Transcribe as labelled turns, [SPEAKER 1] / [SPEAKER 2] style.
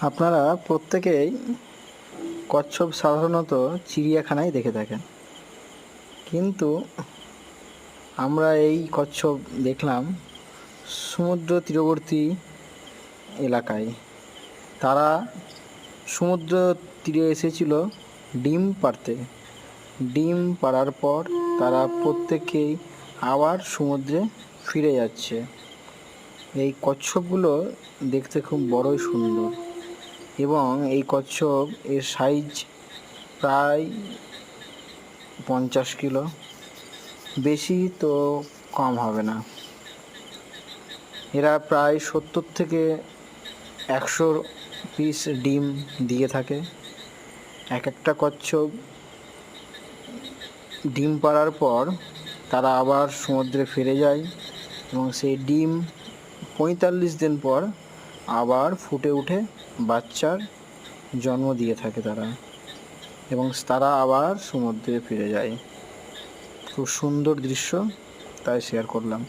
[SPEAKER 1] আপনারা প্রত্যেকেই কচ্ছপ সাধারণত চিড়িয়াখানায় দেখে থাকেন। কিন্তু আমরা এই কচ্ছপ দেখলাম সমুদ্র তীরবর্তী এলাকায়। তারা সমুদ্র তীরে এসেছিল ডিম পাড়তে। ডিম পাড়ার পর তারা প্রত্যেকেই আবার সমুদ্রে ফিরে যাচ্ছে। এই কচ্ছপগুলো দেখতে খুব বড়ই সুন্দর। এবং এই কচ্ছপ এর সাইজ প্রায় পঞ্চাশ কিলো। বেশি তো কম হবে না। এরা প্রায় সত্তর থেকে একশো পিস ডিম দিয়ে থাকে। এক একটা কচ্ছপ ডিম পাড়ার পর তারা আবার সমুদ্রে ফিরে যায় এবং সেই ডিম পঁয়তাল্লিশ দিন পর আবার ফুটে উঠে বাচ্চার জন্ম দিয়ে থাকে তারা। এবং তারা আবার সমুদ্রে ফিরে যায়। খুব সুন্দর দৃশ্য, তাই শেয়ার করলাম।